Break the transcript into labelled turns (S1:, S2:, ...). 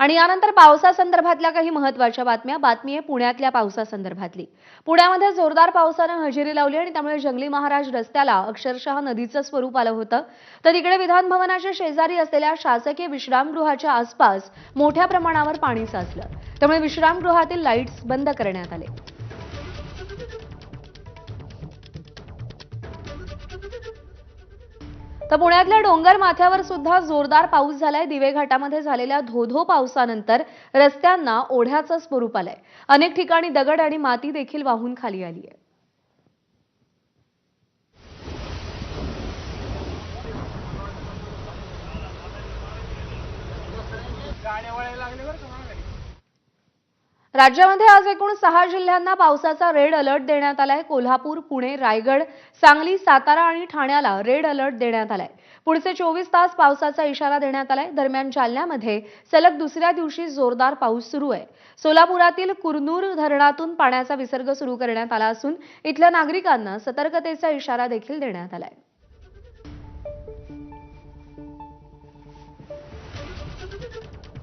S1: आणि यानंतर पावसासंदर्भातल्या काही महत्त्वाच्या बातम्या. बातमी आहे पुण्यातल्या पावसासंदर्भातली. पुण्यामध्ये जोरदार पावसानं हजेरी लावली आणि त्यामुळे जंगली महाराज रस्त्याला अक्षरशः नदीचं स्वरूप आलं होतं. तर तिकडे विधानभवनाच्या शेजारी असलेल्या शासकीय विश्रामगृहाच्या आसपास मोठ्या प्रमाणावर पाणी साचलं. त्यामुळे विश्रामगृहातील लाईट्स बंद करण्यात आले. तर पुण्यातल्या डोंगर माथ्यावर सुद्धा जोरदार पाऊस झालाय. दिवे घाटामध्ये झालेल्या धोधो पावसानंतर रस्त्यांना ओढ्याचं स्वरूप आलंय. अनेक ठिकाणी दगड आणि माती देखील वाहून खाली आली आहे. राज्यामध्ये आज एकूण सहा जिल्ह्यांना पावसाचा रेड अलर्ट देण्यात आलाय. कोल्हापूर पुणे रायगड सांगली सातारा आणि ठाण्याला रेड अलर्ट देण्यात आलाय. पुढचे चोवीस तास पावसाचा इशारा देण्यात आलाय. दरम्यान जालन्यामध्ये सलग दुसऱ्या दिवशी जोरदार पाऊस सुरू आहे. सोलापुरातील कुरनूर धरणातून पाण्याचा विसर्ग सुरू करण्यात आला असून इथल्या नागरिकांना सतर्कतेचा इशारा देखील देण्यात आलाय.